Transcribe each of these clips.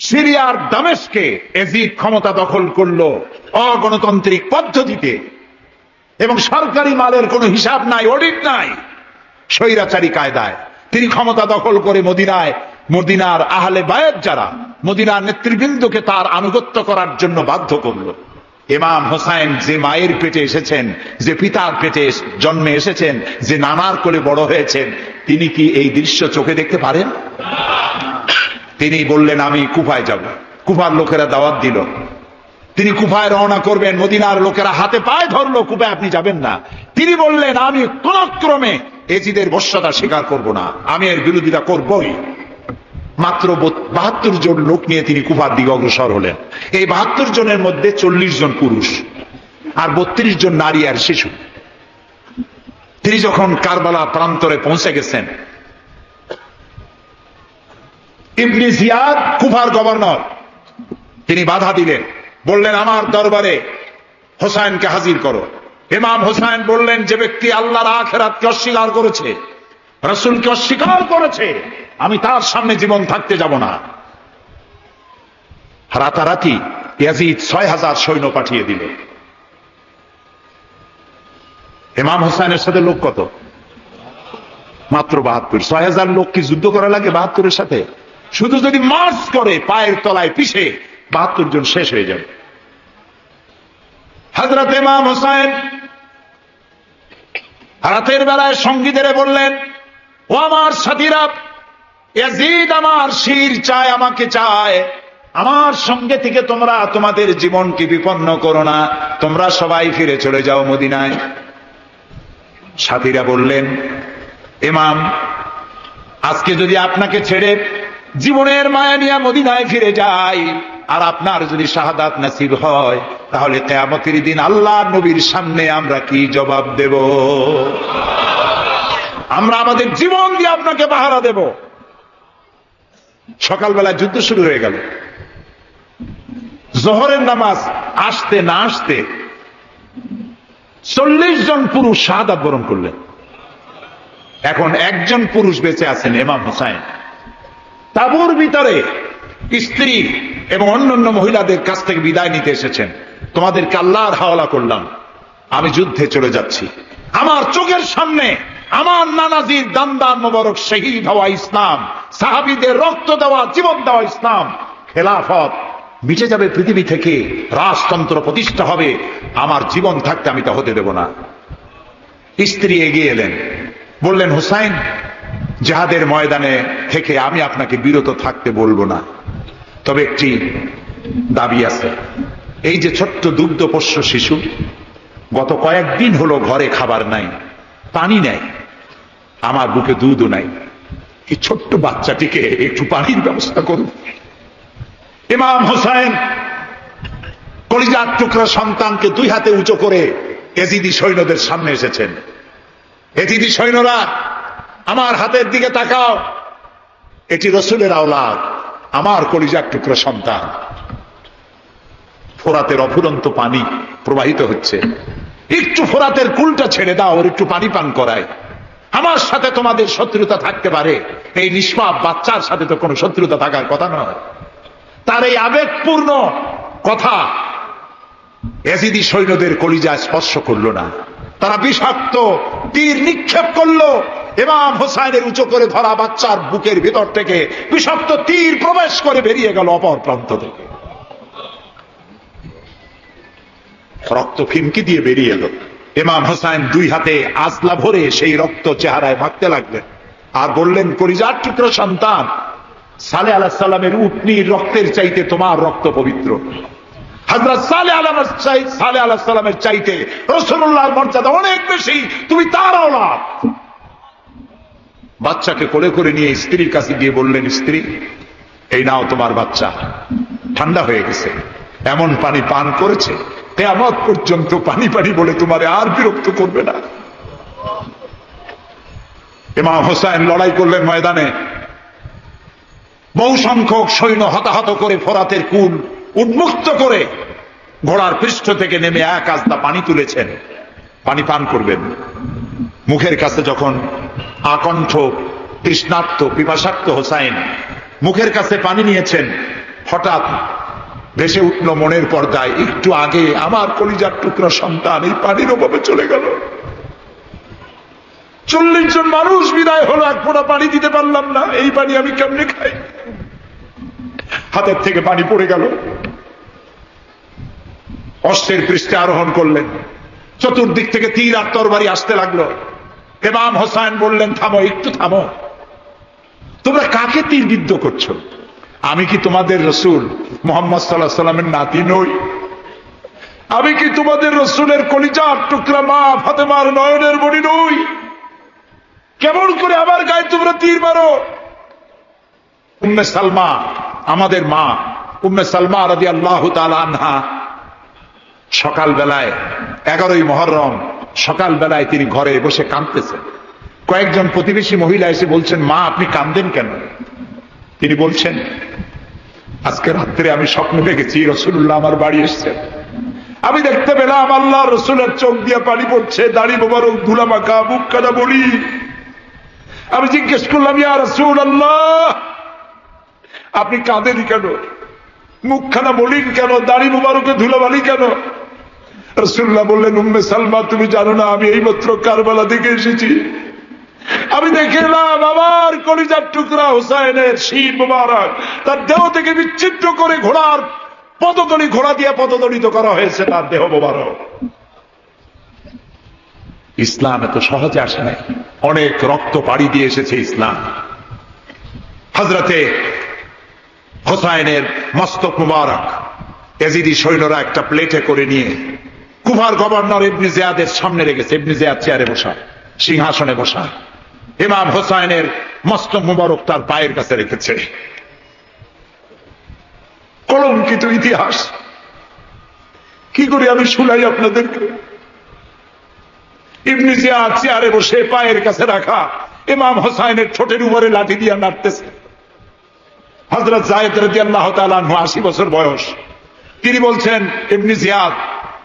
সিরিয়ার দামেশকে এজিদ ক্ষমতা দখল করল অগণতান্ত্রিক পদ্ধতিতে। এবং সরকারি মালের কোনো হিসাব নাই, অডিট নাই স্বৈরাচারী কায়দায়। তিনি ক্ষমতা দখল করে মদিনায়, মদিনার আহলে বায়েত যারা, মদিনার নেতৃবৃন্দকে তার আনুগত্য করার জন্য বাধ্য করল। ইমাম হোসাইন যে মায়ের পেটে এসেছেন, যে পিতার পেটে জন্মে এসেছেন, যে নানার কোলে বড় হয়েছেন, তিনি কি এই দৃশ্য চোখে দেখতে পারেন? তিনি বললেন, আমি কুফায় যাব। কুফার লোকেরা দাওয়াত দিল। তিনি কুফায় রওনা করবেন, মদিনার লোকেরা হাতে পায়ে ধরলো, কুফায় আপনি যাবেন না। তিনি বললেন, আমি কোন ক্রমে এজিদের বর্ষতা স্বীকার করব না। আমি এর বিরোধিতা করবই। মাত্র বাহাত্তর জন লোক নিয়ে তিনি কুফার দিকে অগ্রসর হলেন। এই বাহাত্তর জনের মধ্যে চল্লিশ জন পুরুষ আর বত্রিশ জন নারী আর শিশু। তিনি যখন কারবালা প্রান্তরে পৌঁছে গেছেন ইবনি কুফার গভর্নর। তিনি বাধা দিলেন। বললেন, আমার দরবারে হোসাইনকে হাজির করো। ইমাম হোসাইন বললেন, যে ব্যক্তি আল্লাহর আখেরাতকে অস্বীকার করেছে, রসুলকে অস্বীকার করেছে, আমি তার সামনে জীবন থাকতে যাব না। রাতারাতি ইয়াজিদ ছয় হাজার সৈন্য পাঠিয়ে দিল। ইমাম হোসাইনের সাথে লোক কত? মাত্র বাহাত্তর। ছয় হাজার লোক কি যুদ্ধ করা লাগে বাহাত্তরের সাথে? শুধু যদি মার্চ করে পায়ের তলায় পিছে বাহাত্তর জন শেষ হয়ে যাবে। হজরত ইমাম হোসাইন রাতের বেলায় সঙ্গীদের বললেন, ও আমার সাথীরা আমার শির চায়, আমাকে চায়। আমার সঙ্গে থেকে তোমরা তোমাদের জীবনকে বিপন্ন করো না, তোমরা সবাই ফিরে চলে যাও মদিনায়। সাথীরা বললেন এমাম আজকে যদি আপনাকে ছেড়ে জীবনের মায়া নিয়ে মদিনায় ফিরে যাই। আর আপনার যদি শাহাদাত নাসিব হয়, তাহলে কেয়ামতের দিন আল্লাহ নবীর সামনে আমরা কি জবাব দেব? আমরা আমাদের জীবন দিয়ে আপনাকে পাহারা দেব। সকালবেলা যুদ্ধ শুরু হয়ে গেল। জহরের নামাজ আসতে না আসতে চল্লিশ জন পুরুষ শাহাদাত বরণ করলেন। এখন একজন পুরুষ বেঁচে আছেন, ইমাম হুসাইন। তাবুর ভিতরে স্ত্রী এবং অন্যান্য মহিলাদের কাছ থেকে বিদায় নিতে এসেছেন। তোমাদেরকে আল্লাহর হাওলা করলাম। আমি যুদ্ধে চলে যাচ্ছি। আমার চোখের সামনে আমার নানাজির দান্দান মোবারক শহীদ হওয়া ইসলাম, সাহাবিদের রক্ত দেওয়া, জীবন দেওয়া ইসলাম খেলাফত মিটে যাবে পৃথিবী থেকে, রাজতন্ত্র প্রতিষ্ঠা হবে। আমার জীবন থাকতে আমি তা হতে দেব না। স্ত্রী এগিয়ে এলেন। বললেন, হুসাইন জাহাদের ময়দানে থেকে আমি আপনাকে বিরত থাকতে বলব না। তবে একটি দাবি আছে। এই যে ছোট্ট দুগ্ধ পোষ্য শিশু, গত কয়েকদিন হলো ঘরে খাবার নাই, পানি নাই, আমার বুকে দুধও নাই। এই ছোট্ট বাচ্চাটিকে একটু পানির ব্যবস্থা করুন। ইমাম হোসাইন কলিজার টুকরা সন্তানকে দুই হাতে উঁচু করে এজিদি সৈন্যদের সামনে এসেছেন। এজিদি সৈন্যরা আমার হাতের দিকে তাকাও। এটি রসুলের আওলাদ, আমার কলিজার টুকরা সন্তান। ফোরাতের অফুরন্ত পানি প্রবাহিত হচ্ছে। একটু ফোরাতের কুলটা ছেড়ে দাও, ওর একটু পানি পান করায়। আমার সাথে তোমাদের শত্রুতা থাকতে পারে। এই নিষ্পাপ বাচ্চার সাথে তো কোনো শত্রুতা থাকার কথা নয়। তার এই আবেগপূর্ণ কথা এজিদি সৈন্যদের কলিজা স্পর্শ করল না। তারা বিষাক্ত, তীর নিক্ষেপ করল। ইমাম হোসাইনের উঁচু করে ধরা বাচ্চার বুকের ভিতর থেকে বিষাক্ত তীর প্রবেশ করে বেরিয়ে গেল অপর প্রান্ত থেকে। রক্ত ফিনকি দিয়ে বেরিয়ে এলো। ইমাম হোসাইন দুই হাতে আজলা ভরে সেই রক্ত চেহারায় মাখতে লাগলেন আর বললেন করিজার টুকরো সন্তান। সালে আলাহ সাল্লামের উটনির রক্তের চাইতে তোমার রক্ত পবিত্র। হাজরত সালে আলামের সালে আলাহ সাল্লামের চাইতে রসুল্লাহর মর্যাদা অনেক বেশি। তুমি তার ওলাদ বাচ্চাকে কোলে করে নিয়ে স্ত্রীর কাছে গিয়ে বললেন, স্ত্রী, এই নাও তোমার বাচ্চা। ঠান্ডা হয়ে গেছে। এমন পানি পান করেছে, কেয়ামত পর্যন্ত পানি পানি বলে তোমারে আর বিরক্ত করবে না। ইমাম হোসাইন লড়াই করলেন ময়দানে। বহু সংখ্যক সৈন্য হতাহত করে ফোরাতের কুল উন্মুক্ত করে ঘোড়ার পৃষ্ঠ থেকে নেমে এক আস্তা পানি তুলেছেন। পানি পান করবেন। মুখের কাছে যখন আকণ্ঠ, তৃষ্ণার্ত পিপাসাক্ত হোসাইন মুখের কাছে পানি নিয়েছেন। হঠাৎ ভেসে উঠল মনের পর্দায়, একটু আগে আমার কলিজার টুকরা সন্তান এই পানির অভাবে চলে গেল। চল্লিশ জন মানুষ বিদায় হলো এক ফোঁটা পানি দিতে পারলাম না, এই পানি আমি কেমনে খাই? হাতের থেকে পানি পড়ে গেল। অস্ত্রের পৃষ্ঠে আরোহণ করলেন। চতুর্দিক থেকে তীর আর তরবারি আসতে লাগল। ইমাম হোসাইন বললেন, থামো, একটু থামো। তোমরা কাকে তীর বিদ্ধ করছ? আমি কি তোমাদের রসুল মোহাম্মদ সাল্লাহ সাল্লামের নাতি নই? আমি কি তোমাদের রসুলের কলিজার টুকরা মা ফাতেমার নয়নের বড়ি নই? কেমন করে আমার গায়ে তোমরা তীর মারো? উম্মে সালমা, আমাদের মা, উম্মে সালমা রাদি আল্লাহ আনহা সকাল বেলায় এগারোই মহরম সকাল বেলায় তিনি ঘরে বসে কাঁদতেছেন। কয়েকজন প্রতিবেশী মহিলা এসে বলছেন, মা, আপনি কান্দেন কেন? তিনি বলছেন, আজকে রাত্রে আমি স্বপ্ন দেখেছি, রসুল্লাহ আমার বাড়ি এসছেন। আমি দেখতে পেলাম আল্লাহ রসুলের চোখ দিয়ে পানি পড়ছে, দাড়ি মোবারক, ধুলা মাখা, মুখ কাদা বলি আমি জিজ্ঞেস করলাম রসুল আল্লাহ আপনি কাঁদেন কেন? মুখখানা মলিন কেন? দাড়ি মুবারকে ধুলাবালি কেন? রসুল্লাহ বললেন, উম্মে সালমা, তুমি জানো না, আমি এইমাত্র কারবালা থেকে এসেছি। আমি দেখে এলাম, আমার কলিজার টুকরা হুসাইনের শির মুবারক। তার দেহ থেকে বিচ্ছিন্ন করে ঘোড়ার পদতলি ঘোড়া দিয়ে পদদলিত করা হয়েছে তার দেহ মোবারক। ইসলাম এত সহজে আসে নাই। অনেক রক্ত পাড়ি দিয়ে এসেছে ইসলাম। হজরতে হোসাইনের মস্তক মুবারক, এজিদি সৈন্যরা একটা প্লেটে করে নিয়ে কুফার গভর্নর ইবনি জিয়াদের সামনে রেখেছে। ইবনি জিয়াদ চেয়ারে বসা সিংহাসনে বসা ইমাম হোসাইনের মস্তক মুবারক তার পায়ের কাছে রেখেছে। কলঙ্কিত ইতিহাস। কি করে আমি শুনাই আপনাদেরকে? ইবনি জিয়াদ চেয়ারে বসে পায়ের কাছে রাখা ইমাম হোসাইনের ঠোঁটের উপরে লাঠি দিয়ে নাড়তেছে। হজরত জায়দ রাজি আল্লাহ তালু আশি বছর বয়স। তিনি বলছেন এমনি জিয়াদ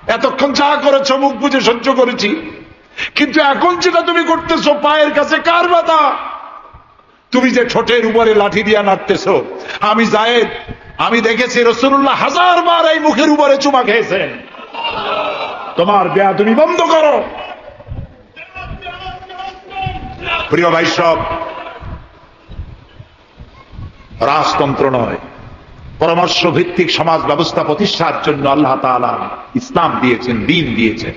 এতক্ষণ যা করেছ, মুখ বুঝে সহ্য করেছি। কিন্তু এখন যেটা তুমি করতেছো, পায়ের কাছে কার বাধা তুমি যে ঠোঁটের উপরে লাঠি দিয়া নাড়তেছ, আমি জায়েদ, আমি দেখেছি রসুল্লাহ হাজার বার এই মুখের উপরে চুমা খেয়েছেন। তোমার বেয়া তুমি বন্ধ করো। প্রিয় ভাই সব, রাজতন্ত্র নয়। পরামর্শ ভিত্তিক সমাজ ব্যবস্থা প্রতিষ্ঠার জন্য আল্লাহ তালা ইসলাম দিয়েছেন দিন দিয়েছেন।